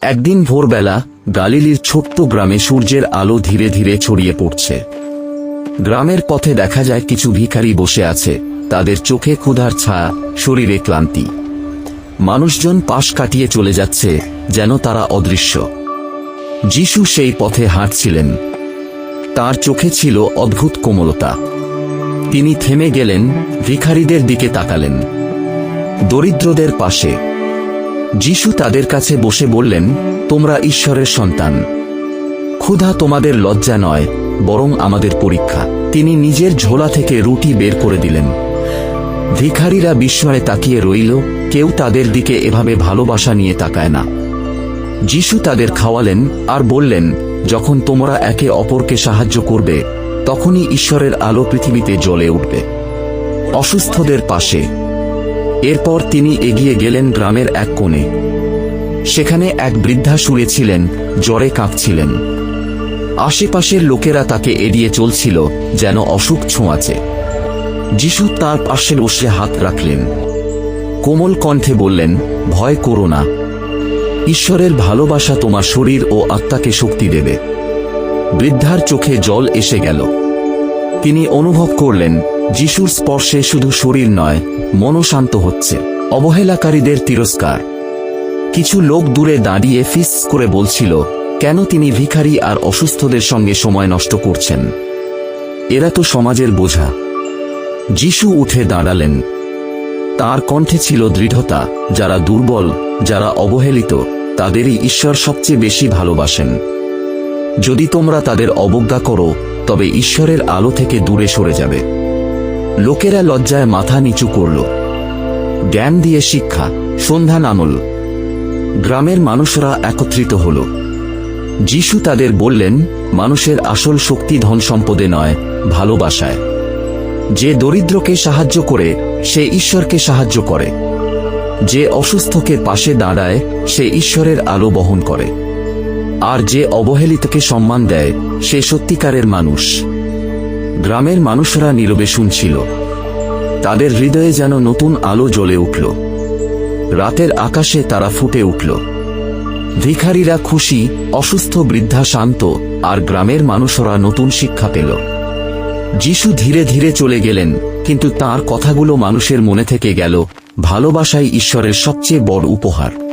একদিন ভোরবেলা গালিলির ছোট্ট গ্রামে সূর্যের আলো ধীরে ধীরে ছড়িয়ে পড়ছে। গ্রামের পথে দেখা যায় কিছু ভিখারি বসে আছে, তাদের চোখে ক্ষুধার ছায়া, শরীরে ক্লান্তি। মানুষজন পাশ কাটিয়ে চলে যাচ্ছে, যেন তারা অদৃশ্য। যিশু সেই পথে হাঁটছিলেন। তার চোখে ছিল অদ্ভুত কোমলতা। তিনি থেমে গেলেন, ভিখারিদের দিকে তাকালেন। দরিদ্রদের পাশে যিশু তাদের কাছে বসে বললেন, তোমরা ঈশ্বরের সন্তান। ক্ষুধা তোমাদের লজ্জা নয়, বরং আমাদের পরীক্ষা। তিনি নিজের ঝোলা থেকে রুটি বের করে দিলেন। ভিখারিরা বিস্ময়ে তাকিয়ে রইল, কেউ তাদের দিকে এভাবে ভালোবাসা নিয়ে তাকায় না। যিশু তাদের খাওয়ালেন আর বললেন, যখন তোমরা একে অপরকে সাহায্য করবে, তখনই ঈশ্বরের আলো পৃথিবীতে জ্বলে উঠবে। অসুস্থদের পাশে এরপর তিনি এগিয়ে গেলেন গ্রামের এক কোণে। সেখানে এক বৃদ্ধা শুয়েছিলেন জ্বরে কাঁপছিলেন। আশেপাশের লোকেরা তাকে এড়িয়ে চলছিল, যেন অসুখ ছোঁয়াচে। যিশু তার পাশে বসে হাত রাখলেন। কোমল কণ্ঠে বললেন, ভয় করো না। ঈশ্বরের ভালোবাসা তোমার শরীর ও আত্মাকে শক্তি দেবে। বৃদ্ধার চোখে জল এসে গেল। তিনি অনুভব করলেন যিশুর স্পর্শে শুধু শরীর নয়, মনও শান্ত হচ্ছে। অবহেলাকারীদের তিরস্কার। কিছু লোক দূরে দাঁড়িয়ে ফিস করে বলছিল, কেন তিনি ভিখারি আর অসুস্থদের সঙ্গে সময় নষ্ট করছেন? এরা তো সমাজের বোঝা। যিশু উঠে দাঁড়ালেন। তার কণ্ঠে ছিল দৃঢ়তা, যারা দুর্বল, যারা অবহেলিত, তাদেরই ঈশ্বর সবচেয়ে বেশি ভালোবাসেন। যদি তোমরা তাদের অবজ্ঞা করো, তবে ঈশ্বরের আলো থেকে দূরে সরে যাবে। লোকেরা লজ্জায় মাথা নিচু করল। জ্ঞান দিয়ে শিক্ষা, সন্ধ্যা নামল। গ্রামের মানুষরা একত্রিত হল। যিশু তাদের বললেন, মানুষের আসল শক্তি ধন সম্পদে নয়, ভালোবাসায়। যে দরিদ্রকে সাহায্য করে, সে ঈশ্বরকে সাহায্য করে। যে অসুস্থকে পাশে দাঁড়ায়, সে ঈশ্বরের আলো বহন করে। আর যে অবহেলিতকে সম্মান দেয়, সে সত্যিকারের মানুষ। গ্রামের মানুষরা নীরবে শুনছিল। তাদের হৃদয়ে যেন নতুন আলো জ্বলে উঠল। রাতের আকাশে তারা ফুটে উঠল। ভিখারিরা খুশি, অসুস্থ, বৃদ্ধা, শান্ত, আর গ্রামের মানুষরা নতুন শিক্ষা পেল। যিশু ধীরে ধীরে চলে গেলেন, কিন্তু তার কথাগুলো মানুষের মনে থেকে গেল, ভালোবাসাই ঈশ্বরের সবচেয়ে বড় উপহার।